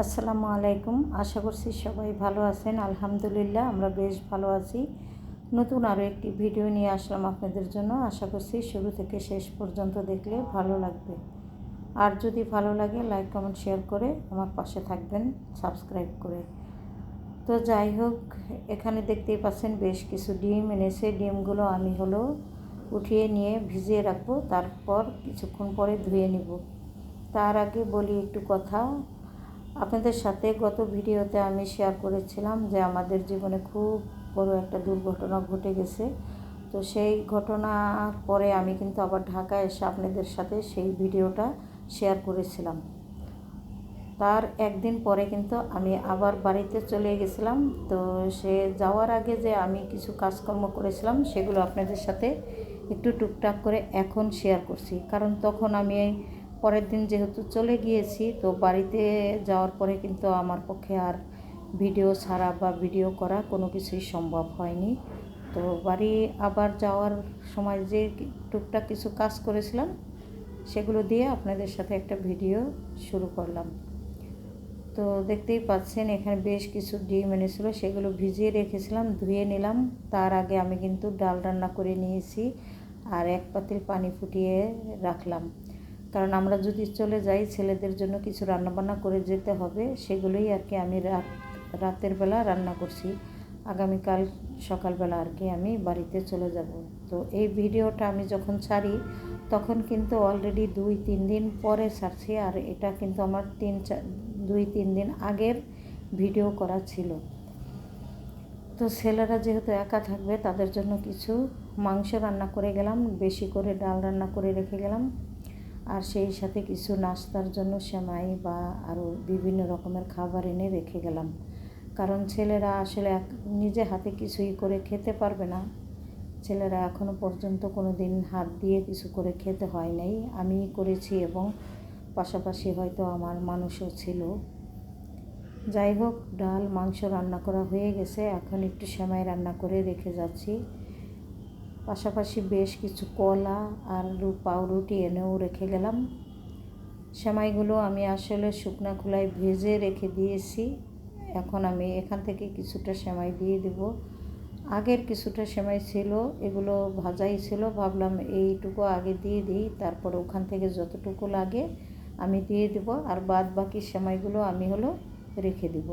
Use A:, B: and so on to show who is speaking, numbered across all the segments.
A: আসসালামু আলাইকুম। আশা করছি সবাই ভালো আছেন। আলহামদুলিল্লাহ, আমরা বেশ ভালো আছি। নতুন আরও একটি ভিডিও নিয়ে আসলাম আপনাদের জন্য। আশা করছি শুরু থেকে শেষ পর্যন্ত দেখলে ভালো লাগবে। আর যদি ভালো লাগে, লাইক, কমেন্ট, শেয়ার করে আমার পাশে থাকবেন, সাবস্ক্রাইব করে। তো যাই হোক, এখানে দেখতেই পাচ্ছেন বেশ কিছু ডিম এনেছে। ডিমগুলো আমি হলো উঠিয়ে নিয়ে ভিজিয়ে রাখব। তারপর কিছুক্ষণ পরে ধুয়ে নিব। তার আগে বলি একটু কথা। আপনাদের সাথে গত ভিডিওতে আমি শেয়ার করেছিলাম যে আমাদের জীবনে খুব বড় একটা দুর্ঘটনা ঘটে গেছে। তো সেই ঘটনার পরে আমি কিন্তু আবার ঢাকায় এসে আপনাদের সাথে সেই ভিডিওটা শেয়ার করেছিলাম। তার একদিন পরে কিন্তু আমি আবার বাড়িতে চলে গেছিলাম। তো সে যাওয়ার আগে যে আমি কিছু কাজকর্ম করেছিলাম, সেগুলো আপনাদের সাথে একটু টুকটাক করে এখন শেয়ার করছি। কারণ তখন আমি পরের দিন যেহেতু চলে গিয়েছি, তো বাড়িতে যাওয়ার পরে কিন্তু আমার পক্ষে আর ভিডিও ছাড়া বা ভিডিও করা কোনো কিছুই সম্ভব হয়নি। তো বাড়ি আবার যাওয়ার সময় যে টুকটাক কিছু কাজ করেছিলাম, সেগুলো দিয়ে আপনাদের সাথে একটা ভিডিও শুরু করলাম। তো দেখতেই পাচ্ছেন, এখানে বেশ কিছু ডিম এনেছিল, সেগুলো ভিজিয়ে রেখেছিলাম, ধুয়ে নিলাম। তার আগে আমি কিন্তু ডাল রান্না করে নিয়েছি আর এক পাতিল পানি ফুটিয়ে রাখলাম। কারণ আমরা যদি চলে যাই, ছেলেদের জন্য কিছু রান্নাবান্না করে যেতে হবে, সেগুলোই আর কি আমি রাত, রাতের বেলা রান্না করছি। আগামীকাল সকালবেলা আর কি আমি বাড়িতে চলে যাব। তো এই ভিডিওটা আমি যখন ছাড়ি, তখন কিন্তু অলরেডি দুই, তিন দিন পরে ছাড়ছি, আর এটা কিন্তু আমার তিন, চার, দুই, তিন দিন আগের ভিডিও করা ছিল। তো ছেলেরা যেহেতু একা থাকবে, তাদের জন্য কিছু মাংস রান্না করে গেলাম, বেশি করে ডাল রান্না করে রেখে গেলাম। আর সেই সাথে কিছু নাস্তার জন্য সেমাই বা আরও বিভিন্ন রকমের খাবার এনে রেখে গেলাম। কারণ ছেলেরা আসলে নিজে হাতে কিছুই করে খেতে পারবে না। ছেলেরা এখনও পর্যন্ত কোনো দিন হাত দিয়ে কিছু করে খেতে হয় নাই। আমি করেছি এবং পাশাপাশি হয়তো আমার মানুষও ছিল। যাই হোক, ডাল, মাংস রান্না করা হয়ে গেছে। এখন একটু সেমাই রান্না করে রেখে যাচ্ছি। পাশাপাশি বেশ কিছু কলা আর পাউরুটি এনেও রেখে গেলাম। সেমাইগুলো আমি আসলে শুকনা খোলায় ভেজে রেখে দিয়েছি। এখন আমি এখান থেকে কিছুটা সেমাই দিয়ে দেব। আগের কিছুটা সেমাই ছিল, এগুলো ভাজাই ছিল। ভাবলাম এইটুকু আগে দিয়ে দিই, তারপর ওখান থেকে যতটুকু লাগে আমি দিয়ে দেব। আর বাদ বাকি সেমাইগুলো আমি হলো রেখে দেব।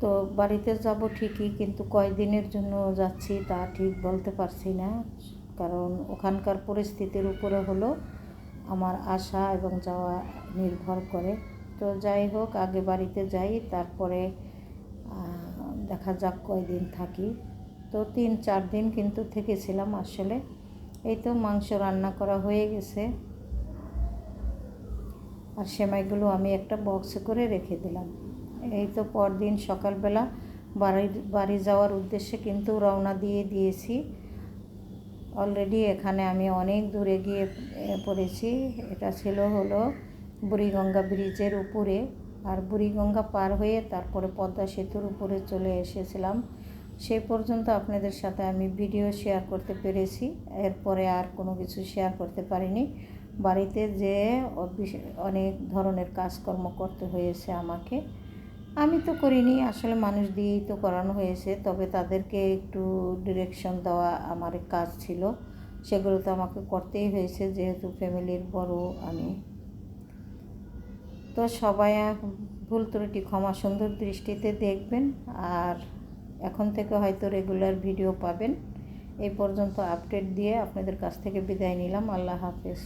A: তো বাড়িতে যাব ঠিকই, কিন্তু কয়দিনের জন্য যাচ্ছি তা ঠিক বলতে পারছি না। কারণ ওখানকার পরিস্থিতির উপরে হলো আমার আসা এবং যাওয়া নির্ভর করে। তো যাই হোক, আগে বাড়িতে যাই, তারপরে দেখা যাক কয়দিন থাকি। তো তিন চার দিন কিন্তু থেকেছিলাম আসলে। এই তো মাংস রান্না করা হয়ে গেছে। আর সেমাইগুলো আমি একটা বক্সে করে রেখে দিলাম। এই তো পরদিন সকালবেলা বাড়ি বাড়ি যাওয়ার উদ্দেশ্যে কিন্তু রওনা দিয়ে দিয়েছি। অলরেডি এখানে আমি অনেক দূরে গিয়ে পড়েছি। এটা ছিল হলো বুড়িগঙ্গা ব্রিজের উপরে। আর বুড়িগঙ্গা পার হয়ে তারপরে পদ্মা সেতুর উপরে চলে এসেছিলাম। সেই পর্যন্ত আপনাদের সাথে আমি ভিডিও শেয়ার করতে পেরেছি। এরপরে আর কোনো কিছু শেয়ার করতে পারিনি। বাড়িতে যে অনেক ধরনের কাজকর্ম করতে হয়েছে আমাকে। আমি তো করিনি, আসলে মানুষ দিয়েই তো করানো হয়েছে, তবে তাদেরকে একটু ডিরেকশন দেওয়া আমার কাজ ছিল। সেগুলো তো আমাকে করতেই হয়েছে, যেহেতু ফ্যামিলির বড় আমি। তো সবাই ভুল ত্রুটি, ক্ষমা সুন্দর দৃষ্টিতে দেখবেন, আর এখন থেকে হয়তো রেগুলার ভিডিও পাবেন। এই পর্যন্ত আপডেট দিয়ে আপনাদের কাছ থেকে বিদায় নিলাম, আল্লাহ হাফেজ।